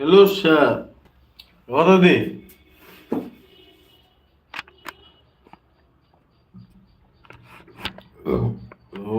Hello sir ఎవరది ఓ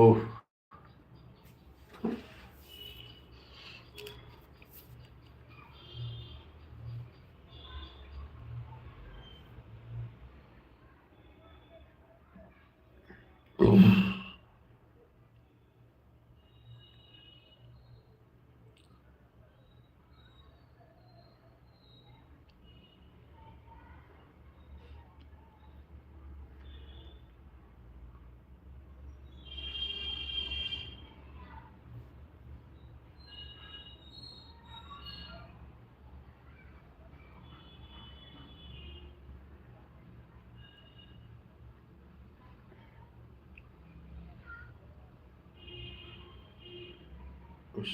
Oh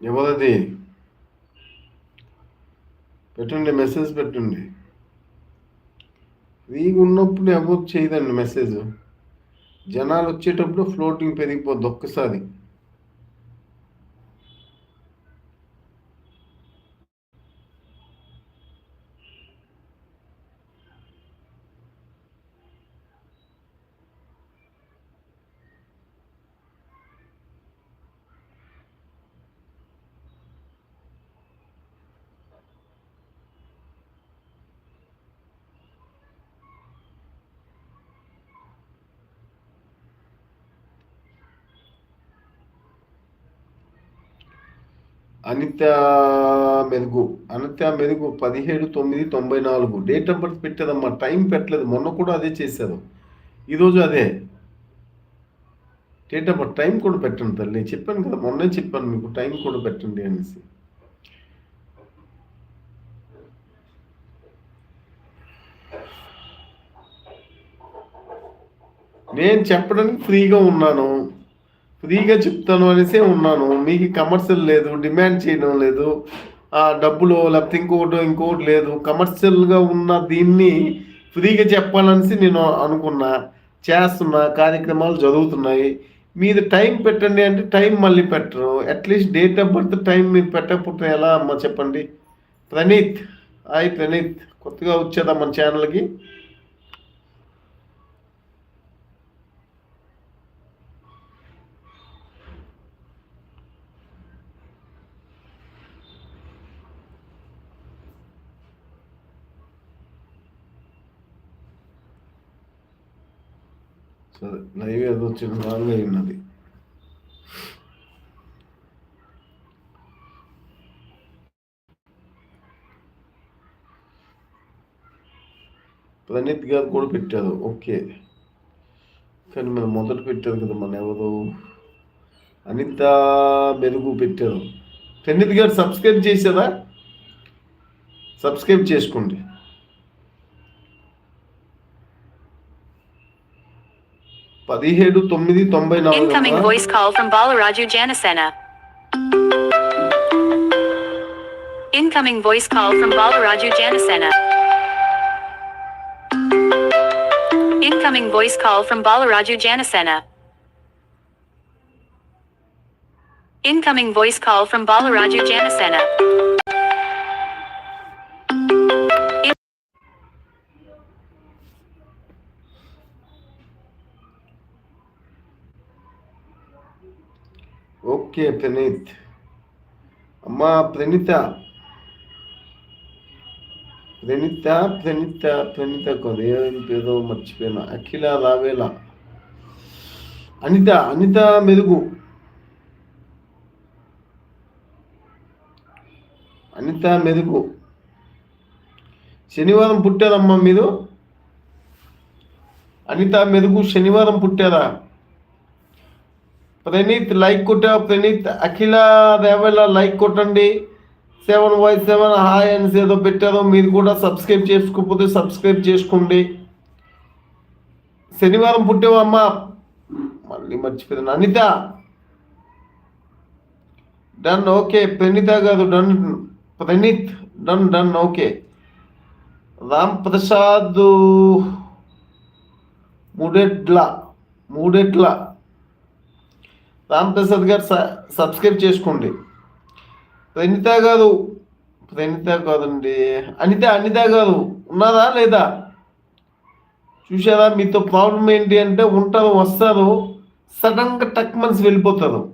ఎవరది? పెట్టండి మెసేజ్ పెట్టండి. ఫ్రీగా ఉన్నప్పుడు ఎవరు చేయదండి మెసేజ్ జనాలు వచ్చేటప్పుడు ఫ్లోటింగ్ పెరిగిపోద్ది ఒక్కసారి. అనిత మెరుగు. అనిత మెరుగు పదిహేడు తొమ్మిది తొంభై నాలుగు. డేట్ ఆఫ్ బర్త్ పెట్టేదమ్మా. టైం పెట్టలేదు. మొన్న కూడా అదే చేశారు. ఈరోజు అదే. డేట్ ఆఫ్ బర్త్ టైం కూడా పెట్టండి తల్లి. చెప్పాను కదా మొన్నే చెప్పాను మీకు టైం కూడా పెట్టండి అనేసి. నేను చెప్పడానికి ఫ్రీగా ఉన్నాను. ఫ్రీగా చెప్తాను అనేసే ఉన్నాను. మీకు కమర్షియల్ లేదు డిమాండ్ చేయడం లేదు ఆ డబ్బులు లేకపోతే ఇంకోటి ఇంకోటి లేదు. కమర్షియల్గా ఉన్న దీన్ని ఫ్రీగా చెప్పాలనేసి నేను అనుకున్నా. చేస్తున్నా. కార్యక్రమాలు జరుగుతున్నాయి. మీరు టైం పెట్టండి అంటే టైం మళ్ళీ పెట్టరు. At least date of birth time మీరు పెట్టకపోతే ఎలా అమ్మ చెప్పండి? ప్రణీత్. హాయ్ ప్రణీత్. కొత్తగా వచ్చేదా మన ఛానల్కి లైవ్ ఏదో వచ్చిన రాంగ్ అయి ఉన్నది ప్రణీత్ గారు కూడా పెట్టారు. ఓకే. కానీ మనం మొదట పెట్టారు కదా మన ఎవరు? అనిత మెరుగు పెట్టారు. ప్రణీత్ గారు సబ్స్క్రైబ్ చేశారా సబ్స్క్రైబ్ చేసుకోండి. పదిహేడు తొమ్మిది తొంభై Incoming నాలుగు voice call from Balaraju Janasena. Incoming voice call from Balaraju Janasena. Incoming voice call from Balaraju Janasena. Incoming voice call from Balaraju Janasena. Okay Praneeth. అమ్మా ప్రణీత. ప్రణీత ప్రణీత ప్రణీత కాదు ఏం పేదో మర్చిపోయినా. అఖిల రావేలా. అనిత అనిత మెరుగు. అనిత మెరుగు. శనివారం పుట్టారమ్మా మీరు? అనిత మెరుగు శనివారం పుట్టారా? ప్రణీత్ లైక్ కొట్టా ప్రణీత్ అఖిల దేవల లైక్ కొట్టండి సెవెన్ వై సెవెన్ హాయ్ అని ఏదో పెట్టారో మీరు కూడా సబ్స్క్రైబ్ చేసుకోకపోతే సబ్స్క్రైబ్ చేసుకోండి శనివారం పుట్టావు అమ్మ మళ్ళీ మర్చిపోయాను అనిత డన్ ఓకే ప్రణీత గారు done Praneeth done done okay Ram Prasad మూడెట్ల మూడెట్లా రామప్రసాద్ గారు స- సబ్స్క్రైబ్ చేసుకోండి. ప్రణిత గారు ప్రణిత కాదండి. అనిత అనిత గారు ఉన్నారా లేదా? చూసారా మీతో ప్రాబ్లం ఏంటి అంటే ఉంటారు వస్తారు. సడన్గా టక్ మనిషి వెళ్ళిపోతారు.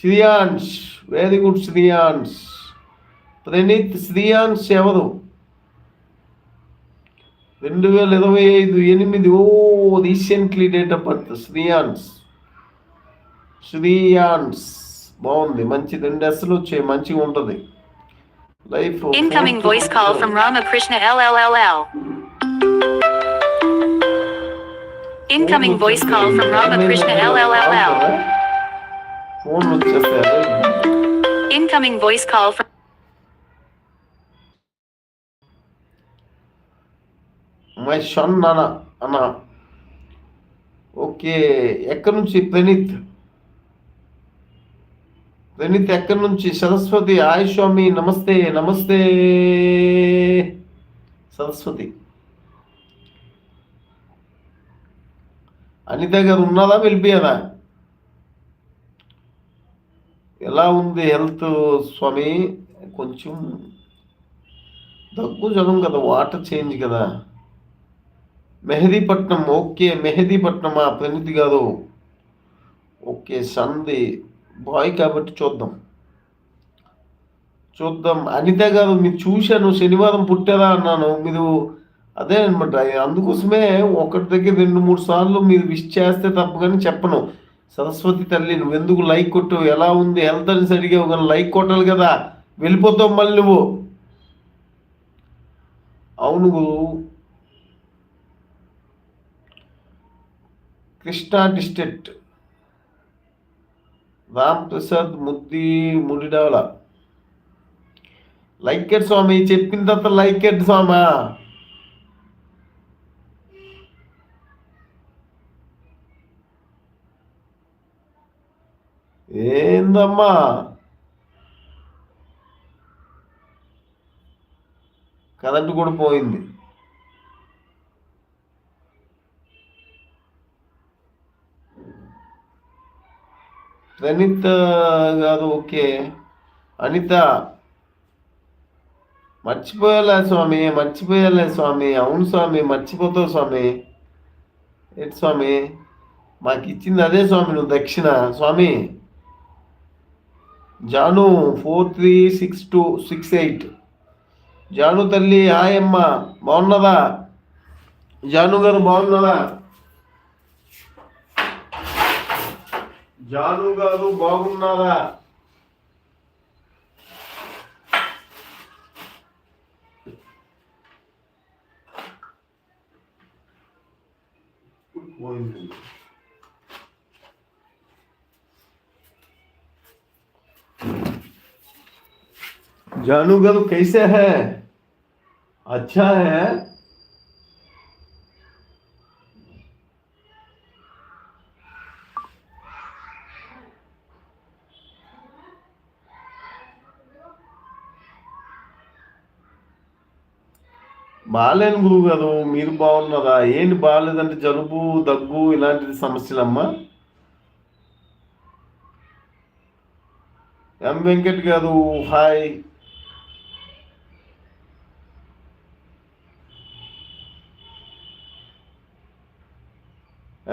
Shreyans very good Shreyans. Praneeth Shreyans ఎవరు? రెండు వేల ఇరవై ఐదు ఎనిమిది ఓ recently date of birth Shreyans Shreyans బాగుంది మంచి రెండు ఎస్లు వచ్చాయి మంచిగా ఉంటుంది life Incoming voice call from Ramakrishna LLLL. Incoming voice call from Ramakrishna LLLL. Phone వచ్చేస్తారు Incoming voice call from my son అన్న అన్న. ఓకే ఎక్కడి నుంచి ప్రణీత్? ప్రణీత్ ఎక్కడి నుంచి? సరస్వతి హాయ్ స్వామి నమస్తే నమస్తే. సరస్వతి. అనిత గారు ఉన్నదా వెళ్ళిపోయారా? ఎలా ఉంది హెల్త్ స్వామి? కొంచెం దగ్గు జ్వరం కదా వాటర్ చేంజ్ కదా. మెహదీపట్నం ఓకే. మెహదీపట్నమా? ప్రణితి గారు. ఓకే సంది. బాయ్ కాబట్టి చూద్దాం. చూద్దాం. అనిత గారు మీరు చూశాను శనివారం పుట్టారా? అన్నాను. మీరు అదే అనమాట. అందుకోసమే ఒకటి దగ్గర రెండు మూడు సార్లు మీరు విష్ చేస్తే తప్ప కానీ చెప్పను. సరస్వతి తల్లి నువ్వు ఎందుకు లైక్ కొట్టు ఎలా ఉంది? హెల్త్ అని అడిగావు కానీ లైక్ కొట్టాలి కదా. వెళ్ళిపోతావు మళ్ళీ నువ్వు. అవును గురు. కృష్ణా డిస్ట్రిక్ట్. రామ్ ప్రసాద్ ముద్ది ముడిడవల. లైకెట్ స్వామి చెప్పిన తర్వాత లైకెట్ స్వామా? ఏందమ్మా? కరెంట్ కూడా పోయింది. ప్రణీత గారు ఓకే. అనిత. మర్చిపోయాలే స్వామి మర్చిపోయాలే స్వామి. అవును స్వామి మర్చిపోతావు స్వామి. ఏంటి స్వామి? మాకు ఇచ్చింది అదే స్వామి నువ్వు దక్షిణ. స్వామి. Janu four three six two six eight. Janu తల్లి హాయమ్మ బాగున్నదా జాను గారు బాగున్నదా జాను గారు బాగున్నారా పోయింది जानू गारू कैसे है अच्छा है బాగాలేను గురువు గారు మీరు బాగున్నారా? ఏంటి బాగాలేదంటే జలుబు దగ్గు ఇలాంటి సమస్యలమ్మా? ఎం వెంకట్ గారు హాయ్.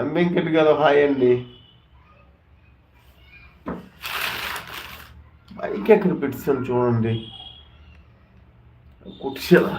ఎం వెంకట్ గారు హాయ్ అండి. బైక్ ఎక్కడ పెట్టాను చూడండి. కుట్టిసేలా.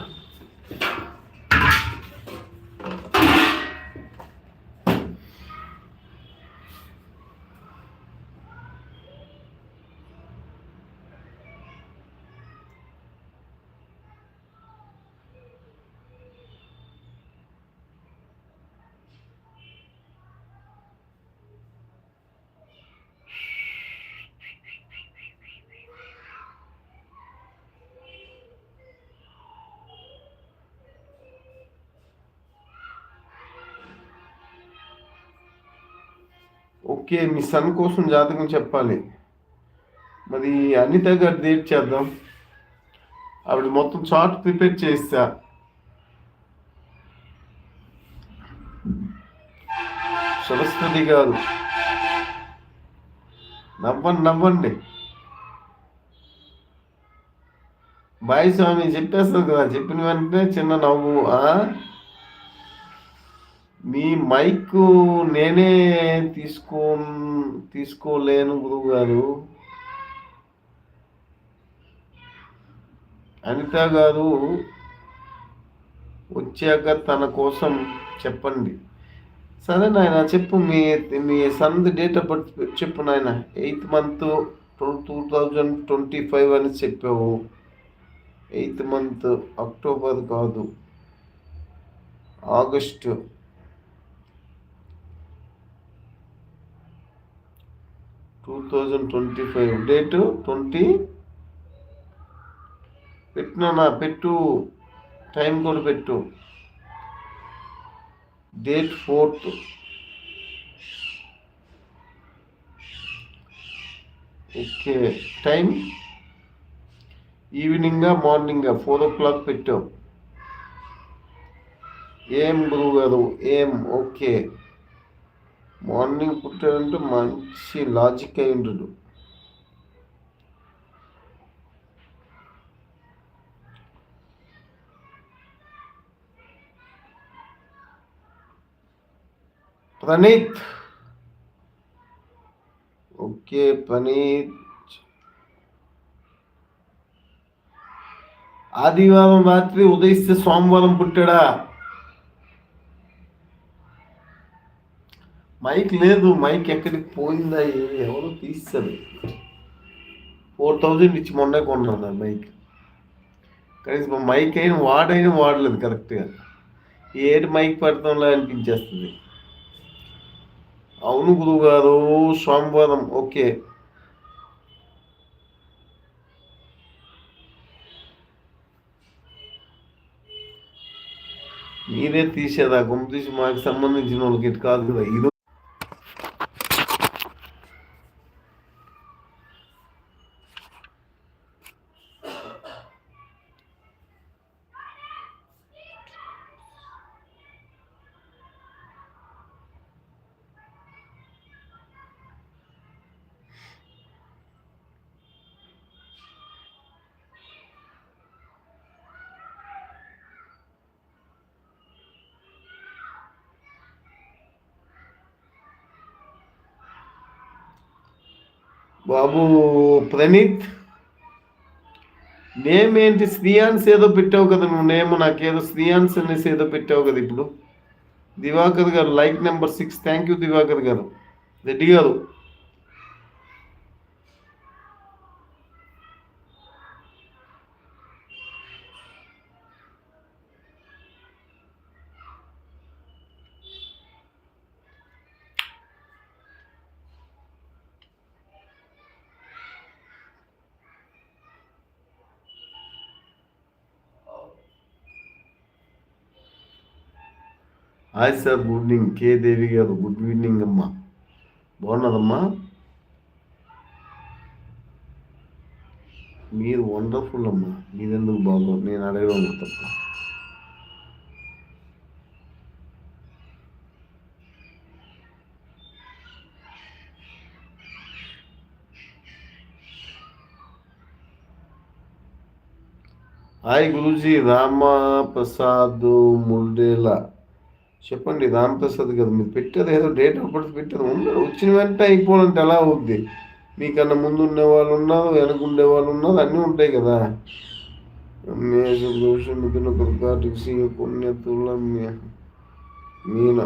ఓకే మీ సన్ కోసం జాతకం చెప్పాలి. మరి అనిత గారు డేట్ చేద్దాం. ఆవిడ మొత్తం చార్ట్ ప్రిపేర్ చేస్తా. సరస్వతి గారు నవ్వండి నవ్వండి. బాయ్ స్వామి చెప్పేస్తారు కదా చెప్పిన వెంటనే చిన్న నవ్వు మీ మైక్ నేనే తీసుకో తీసుకోలేను గురువు గారు అనిత గారు వచ్చాక తన కోసం చెప్పండి. సరే నాయన చెప్పు మీ మీ సన్ది డేట్ ఆఫ్ బర్త్ చెప్పు నాయన. Eighth month two thousand twenty five అని చెప్పావు. ఎయిత్ మంత్ అక్టోబర్ కాదు. August two thousand twenty five date twenty పెట్టినా పెట్టు టైం కూడా పెట్టు. Date fourth. ఓకే టైం ఈవినింగా మార్నింగా ఫోర్ ఓ క్లాక్ పెట్టావు ఏం గురువు గారు ఏం? ఓకే. మార్నింగ్ పుట్టాడంటే మంచి లాజిక్ అయి ఉండడు ప్రణీత్. ఓకే ప్రణీత్. ఆదివారం రాత్రి ఉదయిస్తే సోమవారం పుట్టాడా? మైక్ లేదు మైక్ ఎక్కడికి పోయిందా ఎవరు తీస్తారు ఫోర్ థౌజండ్ ఇచ్చి మొన్నే కొన్నాను నా మైక్. కనీసం మైక్ అయినా వాడైనా వాడలేదు కరెక్ట్గా. ఏడు మైక్ పెడతాంలా అనిపించేస్తుంది. అవును గురువు గారు సోమవారం ఓకే. మీరే తీసేదా గుమ్మ తీసి మాకు సంబంధించిన వాళ్ళకి ఇటు కాదు కదా బాబు ప్రణీత్ నేమ్ ఏంటి శ్రీయాన్స్ ఏదో పెట్టావు కదా నువ్వు? నేమ్ నాకేదో శ్రీయాన్స్ అనేసి ఏదో పెట్టావు కదా ఇప్పుడు. దివాకర్ గారు like number six. Thank you Divakar గారు. రెడ్డి గారు hi sir good evening K Devi గారు గుడ్ ఈవినింగ్ అమ్మా బాగున్నదమ్మా మీరు వండర్ఫుల్ అమ్మా. మీరెందుకు బాగో నేను అడగడం కూడా తప్ప. హాయ్ గురూజీ రామప్రసాద్ ముల్డేలా చెప్పండి రామప్రసాద్ గారు మీరు పెట్టారు ఏదో డేట్ ఆఫ్ బర్త్ పెట్టారు ఉన్నారు వచ్చిన వెంటనే అయిపోవాలంటే ఎలా అవుద్ది? మీకన్నా ముందు ఉండే వాళ్ళు ఉన్నారు వెనక ఉండే వాళ్ళు ఉన్నారు అన్నీ ఉంటాయి కదా. మేషం దోష మిథున కర్కాటక సింహ పుణ్య తుల మీన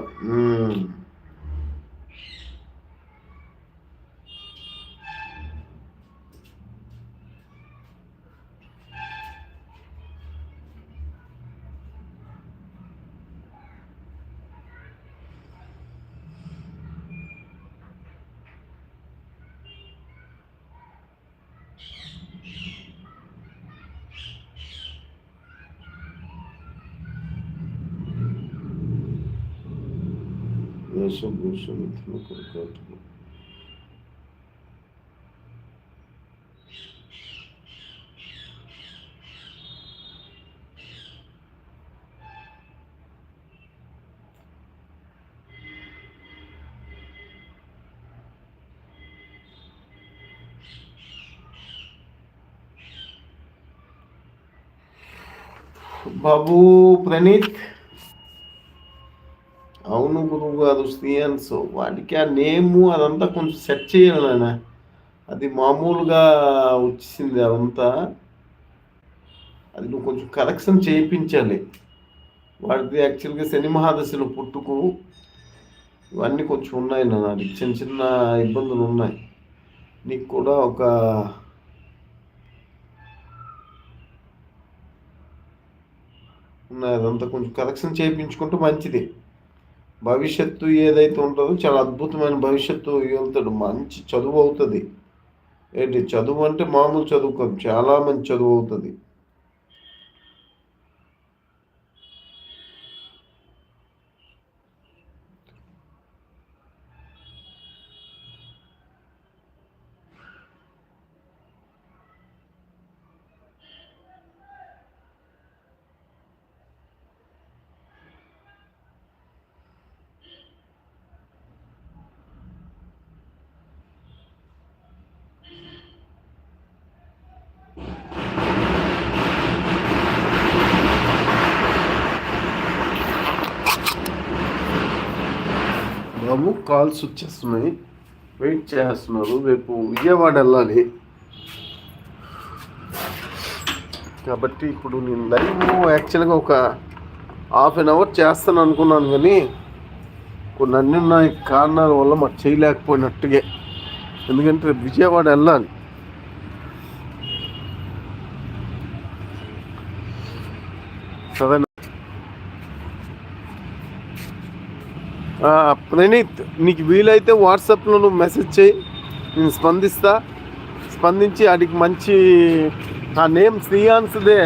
सब दोषों मित्रों को हो बाबू प्रणीत గురువు గారు వాటికి ఆ నేము అదంతా కొంచెం సెట్ చేయాలి నాయన. అది మామూలుగా వచ్చేసింది అదంతా. అది నువ్వు కొంచెం కరెక్షన్ చేయించాలి. వాడిది యాక్చువల్గా శని మహాదశలు పుట్టుకు. ఇవన్నీ కొంచెం ఉన్నాయి నాన్న అది చిన్న చిన్న ఇబ్బందులు ఉన్నాయి. నీకు కూడా ఒక ఉన్నాయి అదంతా కొంచెం కరెక్షన్ చేయించుకుంటే మంచిది. భవిష్యత్తు ఏదైతే ఉంటుందో చాలా అద్భుతమైన భవిష్యత్తు వెళ్తాడు. మంచి చదువు అవుతుంది. ఏంటి? చదువు అంటే మామూలు చదువు కాదు. చాలా మంచి చదువు అవుతుంది. బాబు కాల్స్ వచ్చేస్తున్నాయి. వెయిట్ చేస్తున్నారు రేపు విజయవాడ వెళ్ళాలి కాబట్టి ఇప్పుడు నేను లైవ్ యాక్చువల్గా ఒక హాఫ్ అన్ అవర్ చేస్తాను అనుకున్నాను కానీ కొన్ని అన్ని ఉన్నాయి కారణాల వల్ల మాకు చేయలేకపోయినట్టుగా. ఎందుకంటే రేపు విజయవాడ వెళ్ళాలి సరే ఆ, ప్రణీత్ నీకు వీలైతే వాట్సాప్లో నువ్వు మెసేజ్ చేయి. నేను స్పందిస్తా. స్పందించి వాడికి మంచి ఆ నేమ్ శ్రీయాన్స్దే.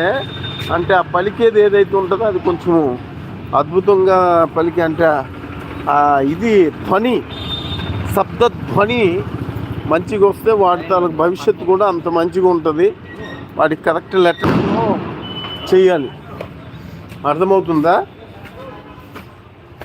అంటే ఆ పలికేది ఏదైతే ఉంటుందో అది కొంచెం అద్భుతంగా పలికి అంటే ఇది ధ్వని శబ్ద ధ్వని మంచిగా వస్తే వాడి తన భవిష్యత్తు కూడా అంత మంచిగా ఉంటుంది. వాడికి కరెక్ట్ లెటర్ చేయాలి. అర్థమవుతుందా?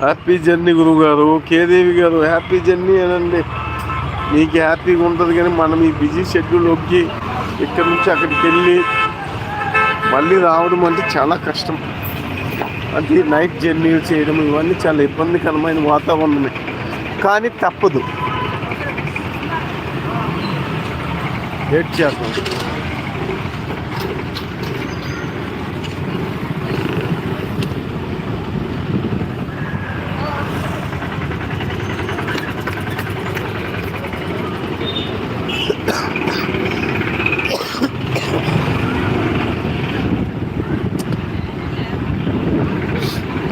హ్యాపీ జర్నీ గురువు గారు కేదేవి గారు హ్యాపీ జర్నీ అనండి. మీకు హ్యాపీగా ఉంటుంది కానీ మనం ఈ బిజీ షెడ్యూల్లోకి ఇక్కడి నుంచి అక్కడికి వెళ్ళి మళ్ళీ రావడం అంటే చాలా కష్టం. అంటే నైట్ జర్నీలు చేయడం ఇవన్నీ చాలా ఇబ్బందికరమైన వాతావరణమే. కానీ తప్పదు. వెయిట్ చేద్దాం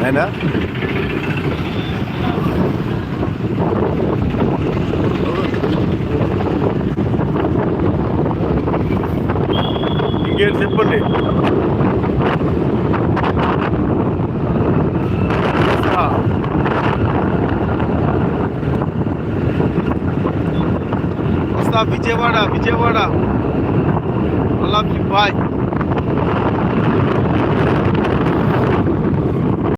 అయినా చెప్పండి ఆ. వస్తా విజయవాడ విజయవాడ అలా బాయ్